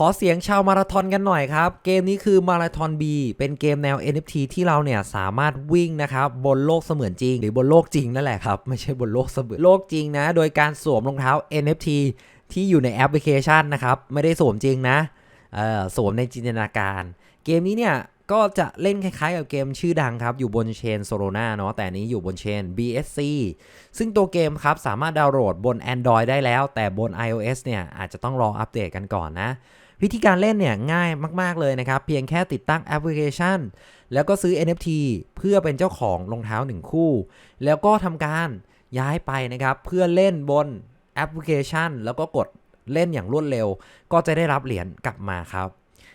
ขอเสียงชาวมาราธอนกันหน่อยครับ เกมนี้คือมาราธอน B เป็นเกมแนว NFT ที่เราเนี่ยสามารถวิ่งนะครับบนโลกเสมือนจริง หรือบนโลกจริงนั่นแหละครับ ไม่ใช่บนโลกเสมือนโลกจริงนะ โดยการสวมรองเท้า NFT ที่อยู่ในแอปพลิเคชันนะครับ ไม่ได้สวมจริงนะเออสวมในจินตนาการ เกมนี้เนี่ยก็จะเล่นคล้ายๆกับเกมชื่อดังครับ อยู่บนเชนโซโ o นาเนาะแต่นนี้อยู่บนเชน BSC ซึ่งตัวเกมครับสามารถดาวน์โหลดบน Android ได้แล้ว แต่บน iOS เนี่ยอาจจะต้องรออัปเดตกันก่อนนะ วิธีการเล่นเนี่ยง่ายมาก ๆ เลยนะครับ เพียงแค่ติดตั้งแอปพลิเคชัน แล้วก็ซื้อ NFT เพื่อเป็นเจ้าของรองเท้าหนึ่งคู่ แล้วก็ทำการย้ายไปนะครับ เพื่อเล่นบนแอปพลิเคชัน แล้วก็กดเล่นอย่างรวดเร็ว ก็จะได้รับเหรียญกลับมาครับ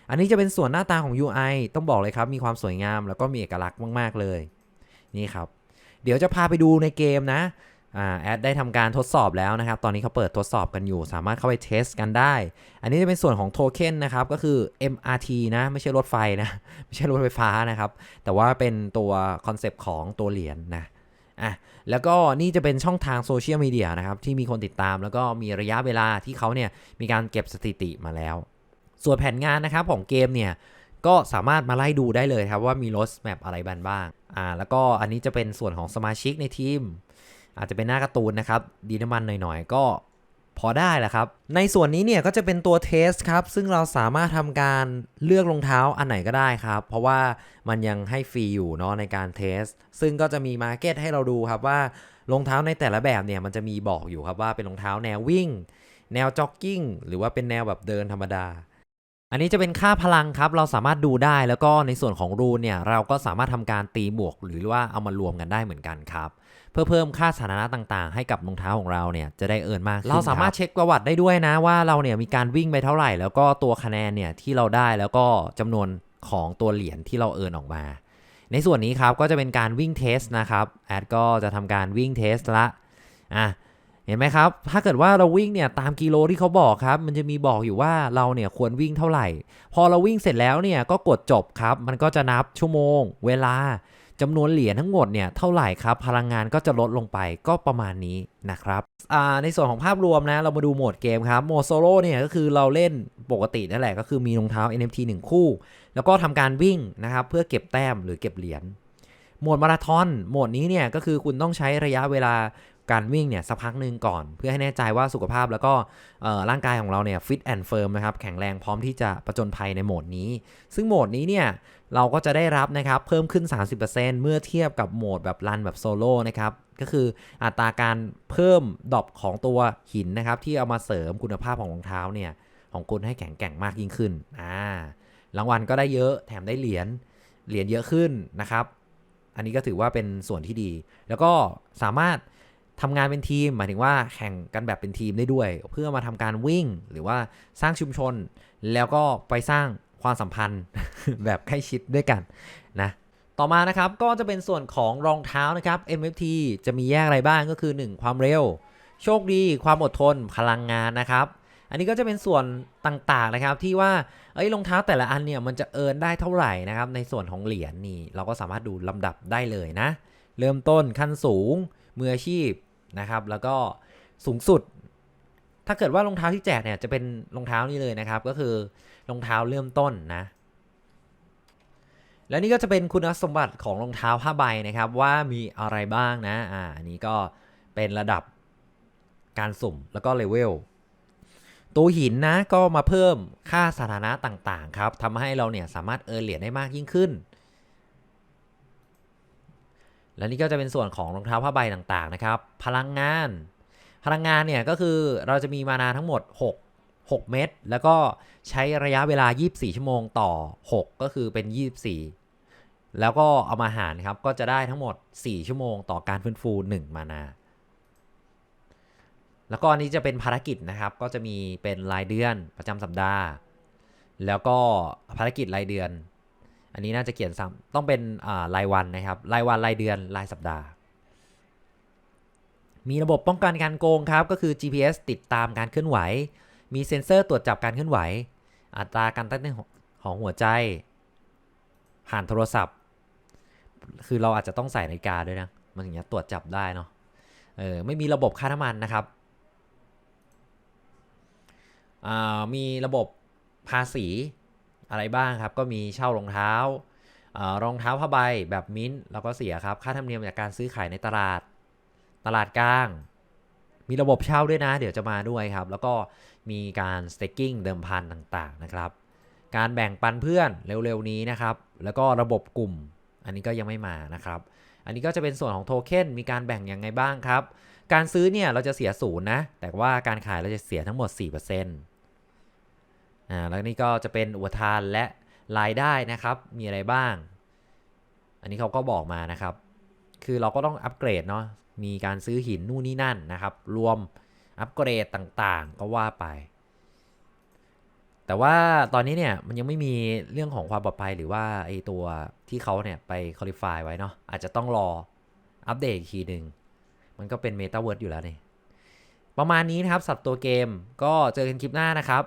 อันนี้จะเป็นส่วนหน้าตาของ UI ต้องบอกเลยครับ มีความสวยงามแล้วก็มีเอกลักษณ์มาก ๆ เลย นี่ครับ เดี๋ยวจะพาไปดูในเกมนะ แอดได้ทำการทดสอบแล้วนะครับ ตอนนี้เขาเปิดทดสอบกันอยู่ สามารถเข้าไปเทสกันได้ อันนี้จะเป็นส่วนของโทเค็นนะครับ ก็คือ MRT นะ ไม่ใช่รถไฟนะ ไม่ใช่รถไฟฟ้านะครับ แต่ว่าเป็นตัวคอนเซปต์ของตัวเหรียญนะอะแล้วก็นี่จะเป็นช่องทางโซเชียลมีเดียนะครับ ที่มีคนติดตามแล้วก็มีระยะเวลาที่เขาเนี่ยมีการเก็บสถิติมาแล้ว ส่วนแผนงานนะครับของเกมเนี่ยก็สามารถมาไล่ดูได้เลยครับว่ามีรถแมปอะไรบ้างบ้างอ่าแล้วก็อันนี้จะเป็นส่วนของสมาชิกในทีม อาจจะเป็นหน้าการ์ตูนนะครับ ดีน้ำมันหน่อยๆ ก็พอได้แหละครับ ในส่วนนี้เนี่ยก็จะเป็นตัวเทสครับ ซึ่งเราสามารถทำการเลือกรองเท้าอันไหนก็ได้ครับ เพราะว่ามันยังให้ฟรีอยู่เนาะในการเทส ซึ่งก็จะมีมาเก็ตให้เราดูครับว่ารองเท้าในแต่ละแบบเนี่ยมันจะมีบอกอยู่ครับว่าเป็นรองเท้าแนววิ่ง แนวจ็อกกิ้ง หรือว่าเป็นแนวแบบเดินธรรมดา อันนี้จะเป็นค่าพลังครับ เราสามารถดูได้แล้วก็ในส่วนของรูนเนี่ยเราก็สามารถทำการตีบวก หรือว่าเอามารวมกันได้เหมือนกันครับ เพื่อเพิ่มค่าสถานะต่างๆ ให้กับรองเท้าของเราเนี่ยจะได้เอินมากขึ้นเราสามารถเช็คประวัติได้ด้วยนะว่าเราเนี่ยมีการวิ่งไปเท่าไหร่ แล้วก็ตัวคะแนนเนี่ยที่เราได้แล้วก็จำนวนของตัวเหรียญที่เราเอินออกมา ในส่วนนี้ครับก็จะเป็นการวิ่งเทสนะครับแอดก็จะทำการวิ่งเทสละอะเห็นไหมครับ ถ้าเกิดว่าเราวิ่งเนี่ยตามกิโลที่เขาบอกครับ มันจะมีบอกอยู่ว่าเราเนี่ยควรวิ่งเท่าไหร่ พอเราวิ่งเสร็จแล้วเนี่ยก็กดจบครับ มันก็จะนับชั่วโมง เวลา จำนวนเหรียญทั้งหมดเนี่ยเท่าไหร่ครับ พลังงานก็จะลดลงไปก็ประมาณนี้นะครับในส่วนของภาพรวมนะ เรามาดูโหมดเกมครับโหมดโซโล่เนี่ยก็คือเราเล่นปกตินั่นแหละก็คือมีรองเท้า NFT 1 คู่ แล้วก็ทำการวิ่งนะครับเพื่อเก็บแต้มหรือเก็บเหรียญโหมดมาราธอนโหมดนี้เนี่ยก็คือคุณต้องใช้ระยะเวลา การวิ่งเนี่ยสักพักหนึ่งก่อน เพื่อให้แน่ใจว่าสุขภาพแล้วก็ร่างกายของเราเนี่ยฟิตแอนด์เฟิร์มนะครับแข็งแรงพร้อมที่จะประจนภัยในโหมดนี้ ซึ่งโหมดนี้เนี่ยเราก็จะได้รับนะครับเพิ่มขึ้น 30%เมื่อเทียบกับโหมดแบบรันแบบโซโล่นะครับก็คืออัตราการเพิ่มดอปของตัวหินนะครับที่เอามาเสริมคุณภาพของรองเท้าเนี่ยของคุณให้แข็งแกร่งมากยิ่งขึ้นอ่ารางวัลก็ได้เยอะแถมได้เหรียญเหรียญเยอะขึ้นนะครับ อันนี้ก็ถือว่าเป็นส่วนที่ดี แล้วก็สามารถ ทำงานเป็นทีม หมายถึงว่าแข่งกันแบบเป็นทีมได้ด้วย เพื่อมาทำการวิ่งหรือว่าสร้างชุมชน แล้วก็ไปสร้างความสัมพันธ์แบบใกล้ชิดด้วยกันนะต่อมานะครับก็จะเป็นส่วนของรองเท้านะครับ MFT จะมีแยกอะไรบ้างก็คือ 1 ความเร็ว โชคดี ความอดทนพลังงานนะครับ อันนี้ก็จะเป็นส่วนต่างๆนะครับ ที่ว่าเอ้ยรองเท้าแต่ละอันเนี่ยมันจะเอินได้เท่าไหร่นะครับ ในส่วนของเหรียญนี่เราก็สามารถดูลำดับได้เลยนะ เริ่มต้นขั้นสูงมืออาชีพ นะครับ แล้วก็สูงสุด ถ้าเกิดว่ารองเท้าที่แจกเนี่ยจะเป็นรองเท้านี้เลยนะครับ ก็คือรองเท้าเริ่มต้นนะและนี่ก็จะเป็นคุณสมบัติของรองเท้าผ้าใบนะครับ ว่ามีอะไรบ้างนะอ่าอันนี้ก็เป็นระดับการสุ่มแล้วก็เลเวลตัวหินนะก็มาเพิ่มค่าสถานะต่างๆครับทำให้เราเนี่ยสามารถเออเหรียญได้มากยิ่งขึ้น และนี่ก็จะเป็นส่วนของรองเท้าผ้าใบต่างๆนะครับ พลังงาน พลังงานเนี่ยก็คือเราจะมีมานาทั้งหมด 6 6 เม็ดแล้วก็ใช้ระยะเวลา 24 ชั่วโมงต่อ 6 ก็คือเป็น 24 แล้วก็เอามาหารครับ ก็จะได้ทั้งหมด 4 ชั่วโมงต่อการฟื้นฟู 1 มานา แล้วก็อันนี้จะเป็นภารกิจนะครับ ก็จะมีเป็นรายเดือนประจำสัปดาห์ แล้วก็ภารกิจรายเดือน อันนี้น่าจะเขียนซ้ำต้องเป็นรายวันนะครับ รายวันรายเดือนรายสัปดาห์ มีระบบป้องกันการโกงครับ ก็คือ GPS ติดตามการเคลื่อนไหว มีเซ็นเซอร์ตรวจจับการเคลื่อนไหว อัตราการเต้นของหัวใจ ผ่านโทรศัพท์ คือเราอาจจะต้องใส่นาฬิกาด้วยนะ มันถึงจะตรวจจับได้เนาะ เออไม่มีระบบค่าน้ำมันนะครับมีระบบภาษี อะไรบ้างครับ ก็มีเช่ารองเท้ารองเท้าผ้าใบแบบมิ้นท์เราก็เสียครับ ค่าธรรมเนียมจากการซื้อขายในตลาด ตลาดกลาง มีระบบเช่าด้วยนะ เดี๋ยวจะมาด้วยครับ แล้วก็มีการ staking เดิมพันต่างๆนะครับ การแบ่งปันเพื่อนเร็วๆนี้นะครับ แล้วก็ระบบกลุ่ม อันนี้ก็ยังไม่มานะครับ อันนี้ก็จะเป็นส่วนของโทเค็น มีการแบ่งยังไงบ้างครับ การซื้อเนี่ยเราจะเสียศูนย์นะ แต่ว่าการขายเราจะเสียทั้งหมด 4% อ่าแล้วนี่ก็จะเป็นอุปทานและรายได้นะครับ มีอะไรบ้าง อันนี้เขาก็บอกมานะครับ คือเราก็ต้องอัปเกรดเนาะ มีการซื้อหินนู่นนี่นั่นนะครับ รวมอัปเกรดต่างๆ ก็ว่าไป แต่ว่าตอนนี้เนี่ยมันยังไม่มีเรื่องของความปลอดภัยหรือว่าไอตัวที่เขาเนี่ยไปคอลิฟายไว้เนาะ อาจจะต้องรออัปเดตอีกทีหนึ่ง มันก็เป็นเมตาเวิร์ดอยู่แล้วเนี่ยประมาณนี้นะครับสับตัวเกมก็เจอกันคลิปหน้านะครับ